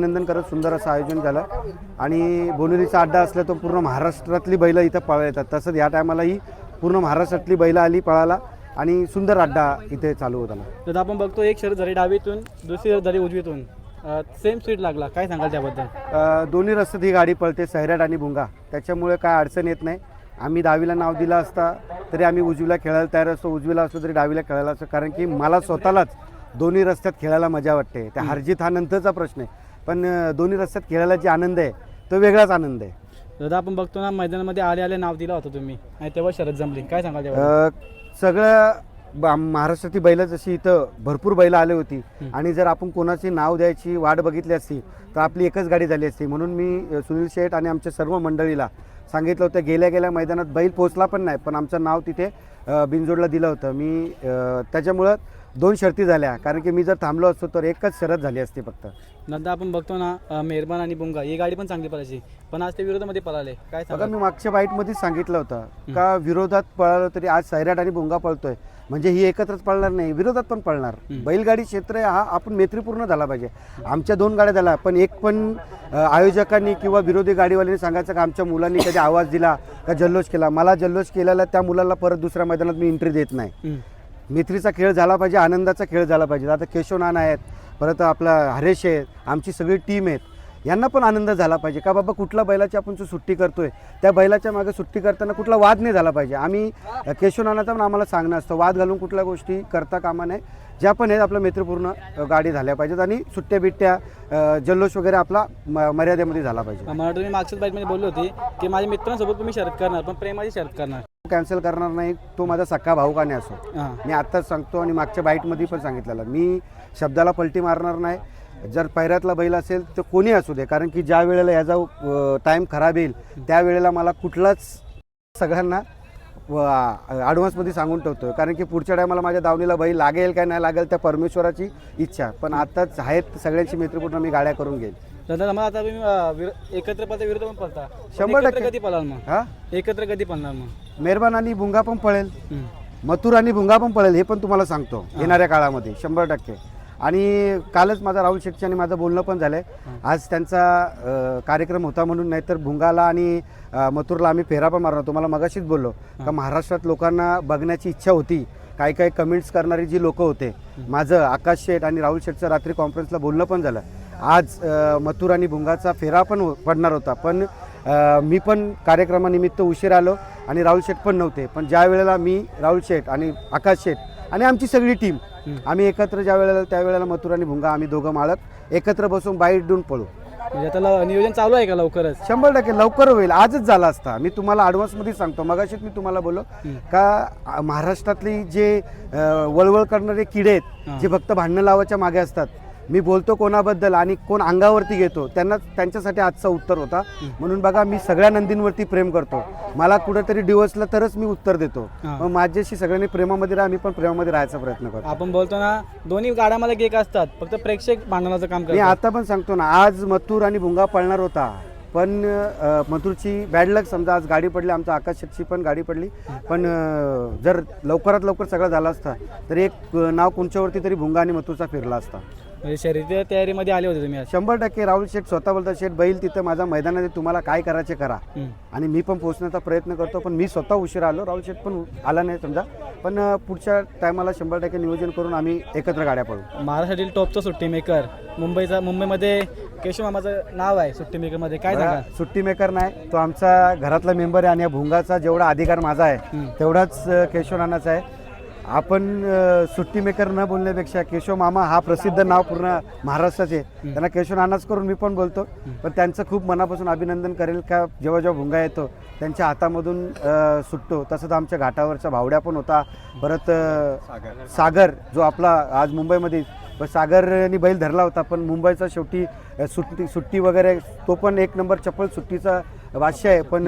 अभिनंदन करत सुंदर असं आयोजन झालं आणि बोनुलीचा अड्डा असला तो पूर्ण महाराष्ट्रातली बैल इथं पळा येतात. तसंच या टायमालाही पूर्ण महाराष्ट्रातली बैल आली पळाला आणि सुंदर अड्डा इथे चालू होता तर आपण बघतो एक शर्यत झाली डावीतून दुसरी शर्यत झाली उजवीतून सेम स्पीड लागला. काय सांगाल त्याबद्दल? दोन्ही रस्त्यात ही गाडी पळते सैराट आणि भुंगा त्याच्यामुळे काय अडचण येत नाही. आम्ही डावीला नाव दिलं असता तरी आम्ही उजवीला खेळायला तयार असतो. उजवीला असलो तरी डावीला खेळायला असतो. कारण की मला स्वतःलाच दोन्ही रस्त्यात खेळायला मजा वाटते. त्या हरजीत हा नंतरचा प्रश्न आहे. पण दोन्ही रस्त्यात खेळायला जी आनंद आहे तो वेगळाच आनंद आहे. दादा आपण बघतो ना मैदानामध्ये आले आले नाव दिलं होतं तुम्ही. आणि तेव्हा शरद जमली. काय सांगाल तेव्हा? अ, सगळं ब- महाराष्ट्रातली बैलं जशी इथं भरपूर बैलं आली होती. आणि जर आपण कोणाची नाव द्यायची वाट बघितली असती तर आपली एकच गाडी झाली असती. म्हणून मी अ, सुनील शेठ आणि आमच्या सर्व मंडळीला सांगितलं होतं गेल्या गेल्या मैदानात बैल पोचला पण नाही पण आमचं नाव तिथे अ, बिनजोडला दिलं होतं. मी अ, त्याच्यामुळं दोन शर्ती झाल्या. कारण की मी जर थांबलो असतो तर एकच शरत झाली असती फक्त. नंतर आपण बघतो ना मेहरबान आणि बुंगा ही गाडी पण चांगली पळायची. पण आज ते विरोधामध्ये पळाले. काय बघा सांगा मी मागच्या बाईटमध्येच सांगितलं होतं का विरोधात पळालं तरी आज सैराट आणि भुंगा पळतोय. म्हणजे ही एकत्रच पळणार नाही विरोधात पण पळणार. बैलगाडी क्षेत्र हा आपण मैत्रीपूर्ण झाला पाहिजे. आमच्या दोन गाड्या झाल्या पण एक पण आयोजकांनी किंवा विरोधी गाडीवाल्यांनी सांगायचं का आमच्या मुलांनी कधी आवाज दिला का जल्लोष केला. मला जल्लोष केलेला त्या मुलाला परत दुसऱ्या मैदानात मी एंट्री देत नाही. मैत्रीचा खेळ झाला पाहिजे आनंदाचा खेळ झाला पाहिजे. आता केशव नाना आहेत परत आपला हरेश आहेत आमची सगळी टीम आहेत. यांना पण आनंद झाला पाहिजे. का बाबा कुठल्या बैलाची आपण जो सुट्टी करतोय त्या बैलाच्या मागे सुट्टी करताना कुठला वाद नाही झाला पाहिजे. आम्ही केशवनानाचा पण आम्हाला सांगणं असतं वाद घालून कुठल्या गोष्टी करता कामा नये. ज्या पण आहेत आपलं मैत्रीपूर्ण गाडी झाल्या पाहिजेत आणि सुट्ट्या बिट्ट्या जल्लोष वगैरे आपला म- मर्यादेमध्ये झाला पाहिजे. मला तुम्ही मागच्याच बाईकमध्ये बोलली होती की माझ्या मित्रांसोबत तुम्ही शरद करणार पण प्रेमाची शरद करणार. कॅन्सल करणार नाही तो माझा सक्का भाऊ का नाही असो. मी आत्ताच सांगतो आणि मागच्या बाईटमध्ये पण सांगितलेलं. मी शब्दाला पलटी मारणार नाही. जर पैऱ्यातला बैल असेल तर कोणी असू दे कारण की ज्या वेळेला याचा टाईम खराब येईल त्यावेळेला मला कुठलाच सगळ्यांना ॲडव्हान्समध्ये सांगून ठेवतो कारण की पुढच्या टायमाला माझ्या दावणीला बैल लागेल काय नाही लागेल त्या परमेश्वराची इच्छा. पण आत्ताच आहेत सगळ्यांची मैत्रीपूर्ण मी गाड्या करून घेईल. दादा मला आता तुम्ही अं, विरो- एकत्र पळता विरोध पण पळता. पण शंभर एकत्र टक्के. कधी पळाल मग? हा? एकत्र कधी पळणार मग? मेहरबान आणि भुंगा पण पळेल. हम्म. मथुर आणि भुंगा पण पळेल हे पण तुम्हाला सांगतो येणाऱ्या काळामध्ये शंभर टक्के. आणि कालच माझा राहुल शेट्टी आणि माझं बोलणं पण झालंय. आज त्यांचा अ, कार्यक्रम होता म्हणून नाहीतर भुंगाला आणि अ, मथुरला आम्ही फेरा पण मारणार तुम्हाला मगाशीच बोललो का महाराष्ट्रात लोकांना बघण्याची इच्छा होती. काही काही कमेंट्स करणारी जी लोक होते माझं आकाश शेठ आणि राहुल शेठचं रात्री कॉन्फरन्सला बोलणं पण झालं. आज मथुर आणि भुंगाचा फेरा पण पडणार होता. पण मी पण कार्यक्रमानिमित्त उशीर आलो आणि राहुल शेठ पण नव्हते. पण ज्या वेळेला मी राहुल शेठ आणि आकाश शेठ आणि आमची सगळी टीम आम्ही एकत्र ज्या वेळेला त्या वेळेला मथुर आणि भुंगा आम्ही दोघं मालक एकत्र बसून बाईट देऊन पळू. म्हणजे आता नियोजन चालू आहे का लवकरच? शंभर टक्के लवकर होईल. आजच झाला असता. मी तुम्हाला ॲडव्हान्समध्ये सांगतो. मगाशीच मी तुम्हाला बोललो का महाराष्ट्रातली जे वळवळ करणारे किडे आहेत जे फक्त भांडणं लावायच्या मागे असतात मी बोलतो कोणाबद्दल आणि कोण अंगावरती घेतो त्यांना त्यांच्यासाठी आजचा उत्तर होता. म्हणून बघा मी सगळ्या नंदींवरती प्रेम करतो. मला कुठेतरी डिवसला तरच मी उत्तर देतो. मग माझ्याशी सगळ्यांनी प्रेमामध्ये राहा मी पण प्रेमामध्ये राहायचा प्रयत्न करतो. आपण बोलतो ना दोन्ही गाड्यामध्ये एक असतात. फक्त प्रेक्षक भांडणाचं काम मी आता पण सांगतो ना आज मथुर आणि भुंगा पळणार होता. पण मथुरची बॅड लक समजा आज गाडी पडली आमच्या आकाश शेटची पण गाडी पडली. पण जर लवकरात लवकर सगळं झालं असता तर एक नाव कोणच्यावरती तरी भुंगा आणि मथुरचा फिरला असता. म्हणजे शर्यती तयारीमध्ये आले होते तुम्ही आज. शंभर टक्के राहुल शेठ स्वतः बोलतात शेठ बैल तिथं माझ्या मैदानात आहे, तुम्हाला काय करायचे करा. हम्म. आणि मी पण पोहोचण्याचा प्रयत्न करतो पण मी स्वतः उशीर आलो. राहुल शेठ पण आला नाही समजा. पण अ, पुढच्या टायमाला शंभर टक्के नियोजन करून आम्ही एकत्र गाड्या पडू महाराष्ट्रातील टॉपचा सुट्टी मेकर मुंबईचा मुंबईमध्ये केशव मामाचं नाव आहे सुट्टी मेकरमध्ये. काय बघा, सुट्टी मेकर नाही तो आमचा घरातला मेंबर आहे आणि या भुंगाचा जेवढा अधिकार माझा आहे तेवढाच अ, केशव नानाचा आहे. आपण सुट्टी मेकर न बोलण्यापेक्षा केशव मामा हा प्रसिद्ध नाव पूर्ण महाराष्ट्राचे त्यांना केशव नानाच करून मी पण बोलतो. पण त्यांचं खूप मनापासून अभिनंदन करेल का जेव्हा जेव्हा भुंगा येतो त्यांच्या हातामधून सुटतो. तसंच आमच्या घाटावरचा भावड्या पण होता. परत सागर. जो आपला आज मुंबईमध्ये सागरनी बैल धरला होता पण मुंबईचा शेवटी सुट्टी सुट्टी वगैरे तो पण एक नंबर चप्पल सुट्टीचा भाष्य आहे. पण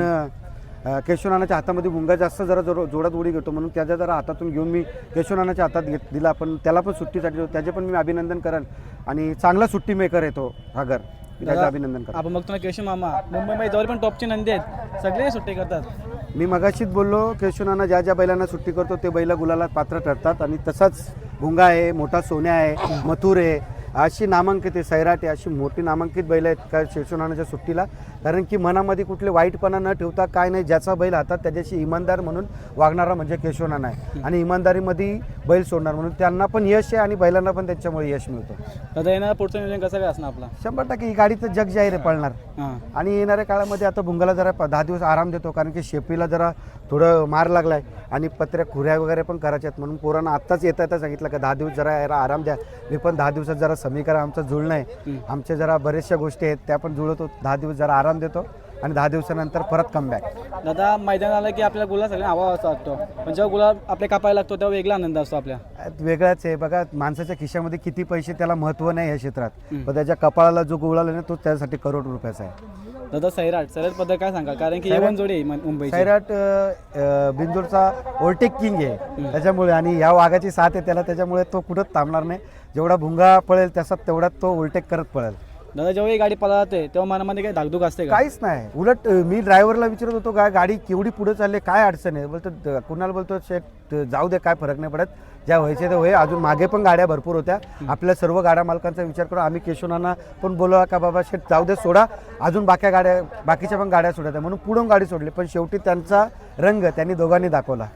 केशवनानाच्या हातामध्ये मुंगा जास्त जरा जोर जोरात उडी घेतो म्हणून त्याच्या जरा हातातून घेऊन मी केशवनानाच्या हातात घेत दिला. पण त्याला पण सुट्टीसाठी. त्याचे पण मी अभिनंदन करेन. आणि चांगला सुट्टी मेकर आहे तो सागर मी त्याचं अभिनंदन करेन आपण बघतो ना केशव मामा. मुंबईमध्ये जवळ पण टॉपचे नंदी आहेत. सगळे सुट्टी करतात. मी मगाशीच बोललो केशवनाना ज्या ज्या बैलांना सुट्टी करतो ते बैल गुलाला पात्र ठरतात. आणि तसाच भुंगा आहे मोठा सोन्या आहे मथुर आहे. अशी नामांकित आहे सैराटे अशी मोठी नामांकित बैल आहेत का शेषनानाच्या सुट्टीला? कारण की मनामध्ये कुठले वाईटपणा न ठेवता काय नाही ज्याचा बैल हातात त्याच्याशी इमानदार म्हणून वागणारा म्हणजे केशवनाना आहे आणि इमानदारीमध्ये बैल सोडणार म्हणून त्यांना पण यश आहे आणि बैलांना पण त्याच्यामुळे यश मिळतं. येणार पुढचं नियोजन कसं काय असणार आपला? शंभर टक्के ही गाडी तर जग जाहीर आहे पळणार. आणि येणाऱ्या काळामध्ये आता भुंगाला जरा दहा दिवस आराम देतो कारण की शेपीला जरा थोडं मार लागलाय. आणि पत्र्या खुऱ्या वगैरे पण करायच्या आहेत म्हणून पोरांना आत्ताच येता येता सांगितलं का दहा दिवस जरा याला आराम द्या. मी पण दहा दिवसात जरा समीकरण आमचं जुळणं आहे. आमच्या जरा बऱ्याचशा गोष्टी आहेत त्या पण जुळवतो. दहा दिवस जरा आराम देतो आणि दहा दिवसानंतर परत कमबॅक दादा मैदान आलं की आपल्या गुलाब सगळ्यांना हवा असा वाटतो. पण जेव्हा गुलाब आपल्या कापायला लागतो तेव्हा वेगळा आनंद असतो आपल्या. वेगळाच आहे. बघा माणसाच्या खिशामध्ये किती पैसे त्याला महत्त्व नाही या क्षेत्रात. पण त्याच्या कपाळाला जो गुळाला ना तो त्यासाठी करोड रुपयाचा आहे. दादा सैराट सैराटबद्दल काय सांगाल? कारण की एवन जोडी आहे मुं- मुंबईची. सैराट बिंदूरचा ओव्हरटेक किंग आहे. त्याच्यामुळे आणि या वाघाची साथ आहे त्याला त्याच्यामुळे तो कुठंच थांबणार नाही. जेवढा भुंगा पळेल तसा तेवढा तो ओव्हरटेक करत पळेल. दादा जेव्हा ही गाडी पळाते तेव्हा मनामध्ये काही धाकधूक असते काहीच नाही. उलट मी ड्रायव्हरला विचारत होतो काय गाडी केवढी पुढे चालली काय अडचण आहे? बोलतो कुणाला बोलतो शेट जाऊ दे काय फरक नाही पडत. ज्या व्हायचे ते होय अजून मागे पण गाड्या भरपूर होत्या. आपल्या सर्व गाड्या मालकांचा विचार करू. आम्ही केशवनांना पण बोलवा का बाबा शेट जाऊ दे सोडा. अजून बाक्या गाड्या बाकीच्या पण गाड्या सोडत आहे. म्हणून पुढून गाडी सोडली. पण शेवटी त्यांचा रंग त्यांनी दोघांनी दाखवला.